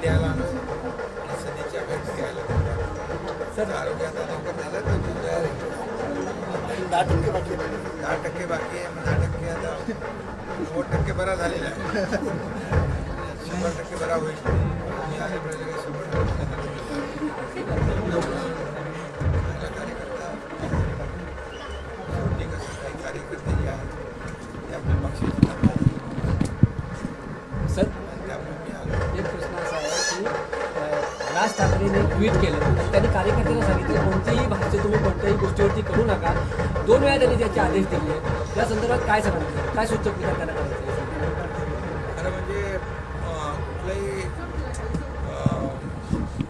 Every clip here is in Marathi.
द्यायला आणि सनीच्या भेट घ्यायला सर आरोग्याचा लवकर झाला तर तयार दहा टक्के बाकी दहा टक्के बाकी आहे दहा टक्के आता नव्वद टक्के बरा झालेला आहे शंभर टक्के बरा होईल शंभर टक्के। ट्विट केलं. आणि त्यांनी कार्यकर्त्यांना सांगितलं कोणतीही भाषे तुम्ही कोणत्याही गोष्टीवरती करू नका. दोन वेळा त्यांनी त्याचे आदेश दिले. त्या संदर्भात काय सांगितलं काय सूचक विचार त्यांना करायचं खरं म्हणजे कुठलाही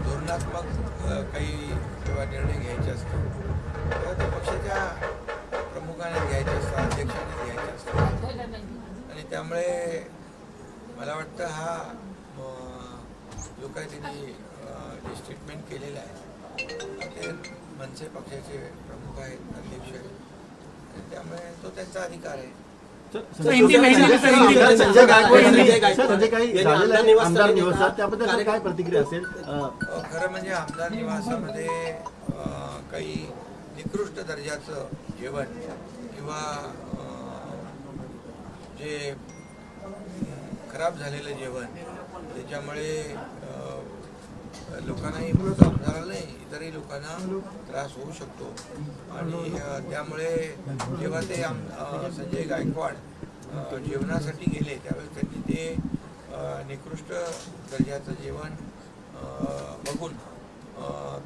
धोरणात्मक काही किंवा निर्णय घ्यायचे असतात तेव्हा ते पक्षाच्या प्रमुखाने घ्यायचे असतात अध्यक्षाने घ्यायचे असतात. आणि त्यामुळे मला वाटतं हा अं, जो काही त्यांनी जे स्टेटमेंट केलेलं आहे ते मनसे पक्षाचे प्रमुख आहेत अध्यक्ष आहेत. त्यामुळे तो त्यांचा अधिकार आहे. काय प्रतिक्रिया असेल? खरं म्हणजे आमदार निवासामध्ये काही निकृष्ट दर्जाचं जेवण किंवा जे खराब झालेलं जेवण त्याच्यामुळे लोकांना लोकांनाही फक्त नाही इतरही लोकांना त्रास होऊ शकतो. आणि त्यामुळे जेव्हा ते आम संजय गायकवाड जेवणासाठी गेले त्यावेळेस त्यांनी ते निकृष्ट दर्जाचं जेवण बघून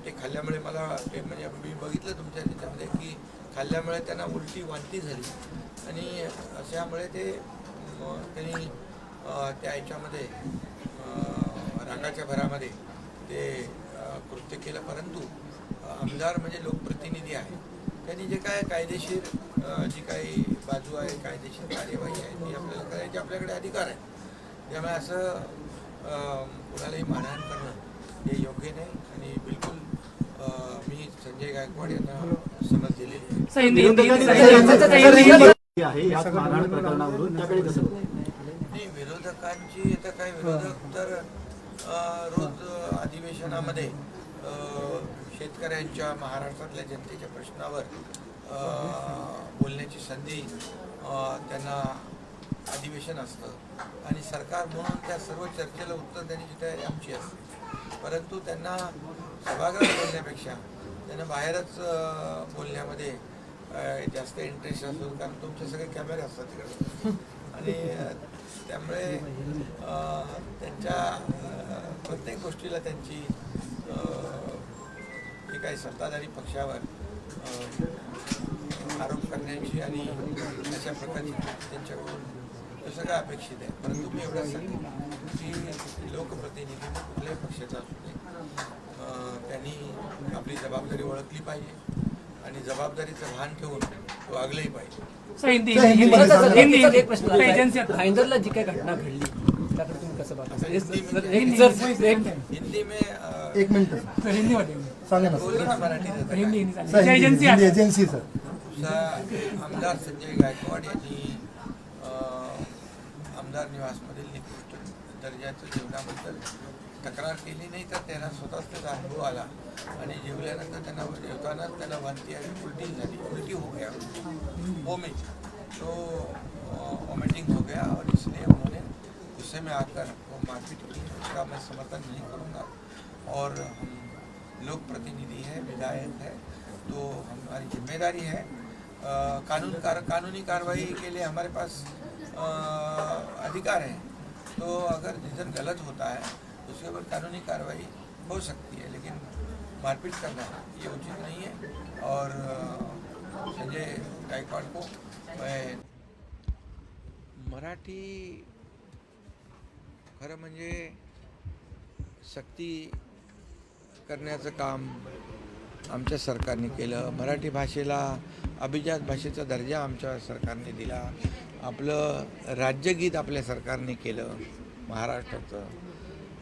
ते खाल्ल्यामुळे मला ते म्हणजे मी बघितलं तुमच्या त्याच्यामध्ये की खाल्ल्यामुळे त्यांना उलटी वांती झाली. आणि अशामुळे ते त्यांनी त्या याच्यामध्ये रागाच्या भरामध्ये ते कृत्य केलं. परंतु आमदार म्हणजे लोकप्रतिनिधी आहे त्यांनी जे काय कायदेशीर जी काही बाजू आहे कायदेशीर कार्यवाही आहे ती आपल्याला करायची आपल्याकडे अधिकार आहे त्यामुळे असं कुणालाही मारहाण करणं हे योग्य नाही. आणि बिलकुल मी संजय गायकवाड यांना समज दिलेली विरोधकांची आता काय विरोधक तर रोज अधिवेशनामध्ये शेतकऱ्यांच्या महाराष्ट्रातल्या जनतेच्या प्रश्नावर बोलण्याची संधी त्यांना अधिवेशन असतं. आणि सरकार म्हणून त्या सर्व चर्चेला उत्तर देण्याची तयारी आमची असते. परंतु त्यांना सभागृहात बोलण्यापेक्षा त्यांना बाहेरच बोलण्यामध्ये जास्त इंटरेस्ट असतो कारण तुमचे सगळे कॅमेरे असतात तिकडे. आणि त्यामुळे त्यांच्या प्रत्येक गोष्टीला त्यांची जे काही सत्ताधारी पक्षावर आरोप करण्याची आणि अशा प्रकारची त्यांच्याकडून तसं काय अपेक्षित आहे? परंतु मी एवढंच सांगेन की लोकप्रतिनिधी कुठल्याही पक्षाचा असू दे त्यांनी आपली जबाबदारी ओळखली पाहिजे आणि जबाबदारीचं भान ठेवून वागलंही पाहिजे. Sir, Hindi sir, Hindi Hindi. एक प्रश्न एजन्सी आहे. भाईंदरला जी काही घटना घडली त्याकडे तुम्ही कसं बघता? सर, एक- सर, एक- हिंदी में अ, एक मिनिट सर, हिंदी मध्ये सांगा ना sir, Hindi sir agency Hindi आहे. Agency sir. आमदार संजय गायकवाड यांनी अ, आमदार निवासमधील निकृष्ट दर्जाच्या जेवणाबद्दल तक्रार केली नाही तर त्यांना स्वतःच त्याचा अनुभव आला. आणि जेवल्यानंतर त्यांना जेवताना त्याला वांती उलटी झाली उलटी हो गया. वोमिट तो वॉमिटिंग हो गया और इसलिए उन्होंने गुस्से में आकर वो मारपीट की. उसका मैं समर्थन नहीं करूँगा। और हम लोक प्रतिनिधि है विधायक है तो हमारी ज़िम्मेदारी है अ, कानून कार कानूनी कार्रवाई के लिए हमारे पास अ, अधिकार है। तो अगर रीज़न गलत होता है उसके ऊपर कानूनी कार्रवाई हो सकती है लेकिन मारपीट करना ये उचित नहीं है। और संजय गायकवाड़ को मैं मराठी खरं म्हणजे सक्ती करण्याचं काम आमच्या सरकारने केलं. मराठी भाषेला अभिजात भाषेचा दर्जा आमच्या सरकारने दिला. आपलं राज्यगीत आपल्या सरकारने केलं महाराष्ट्राचं.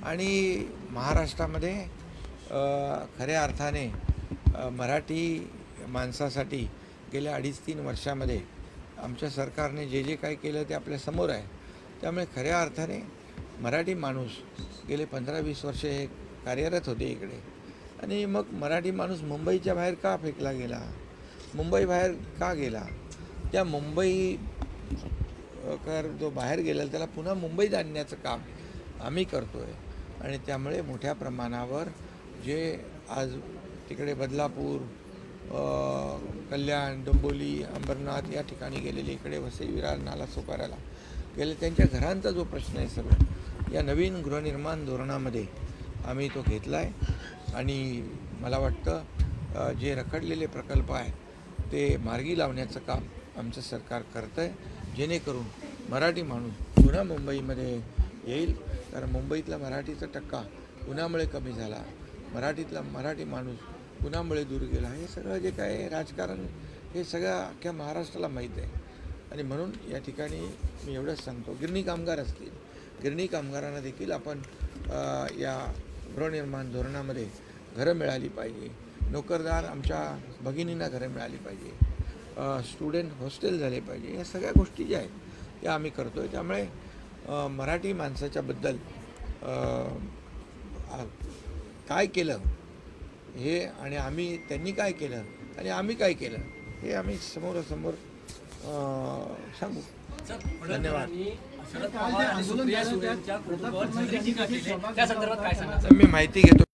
आणि महाराष्ट्रामध्ये खऱ्या अर्थाने मराठी माणसासाठी गेल्या अडीच तीन वर्षामध्ये आमच्या सरकारने जे जे काही केलं ते आपल्यासमोर आहे. त्यामुळे खऱ्या अर्थाने मराठी माणूस गेले पंधरा वीस वर्षे हे कार्यरत होते इकडे. आणि मग मराठी माणूस मुंबईच्या बाहेर का फेकला गेला? मुंबई बाहेर का गेला? त्या मुंबई कर जो बाहेर गेला त्याला पुन्हा मुंबईत आणण्याचं काम आम्ही करतो आहे आणि त्यामुळे मोठ्या प्रमाणावर जे आज तिकडे बदलापूर कल्याण डोंबोली अंबरनाथ या ठिकाणी गेलेले इकडे वसई विरार नाला सोपाऱ्याला गेले त्यांच्या घरांचा जो प्रश्न आहे सगळं या नवीन गृहनिर्माण धोरणामध्ये आम्ही तो घेतला आहे आणि मला वाटतं जे रखडलेले प्रकल्प आहेत ते मार्गी लावण्याचं काम आमचं सरकार करतं आहे जेणेकरून मराठी माणूस पुन्हा मुंबईमध्ये येईल. कारण मुंबईतला मराठीचा टक्का कुणामुळे कमी झाला. मराठीतला मराठी माणूस कुणामुळे दूर गेला. हे सगळं जे काय आहे, राजकारण हे सगळं अख्ख्या महाराष्ट्राला माहीत आहे. आणि म्हणून या ठिकाणी मी एवढंच सांगतो. गिरणी कामगार असतील. गिरणी कामगारांना देखील आपण या गृहनिर्माण धोरणामध्ये घरं मिळाली पाहिजे. नोकरदार आमच्या भगिनींना घरं मिळाली पाहिजे. स्टुडंट हॉस्टेल झाले पाहिजे. या सगळ्या गोष्टी ज्या आहेत त्या आम्ही करतो आहे त्यामुळे मराठी माणसाच्याबद्दल काय केलं हे आणि आम्ही त्यांनी काय केलं आणि आम्ही काय केलं हे आम्ही समोरासमोर सांगू. धन्यवाद. मी माहिती घेतो.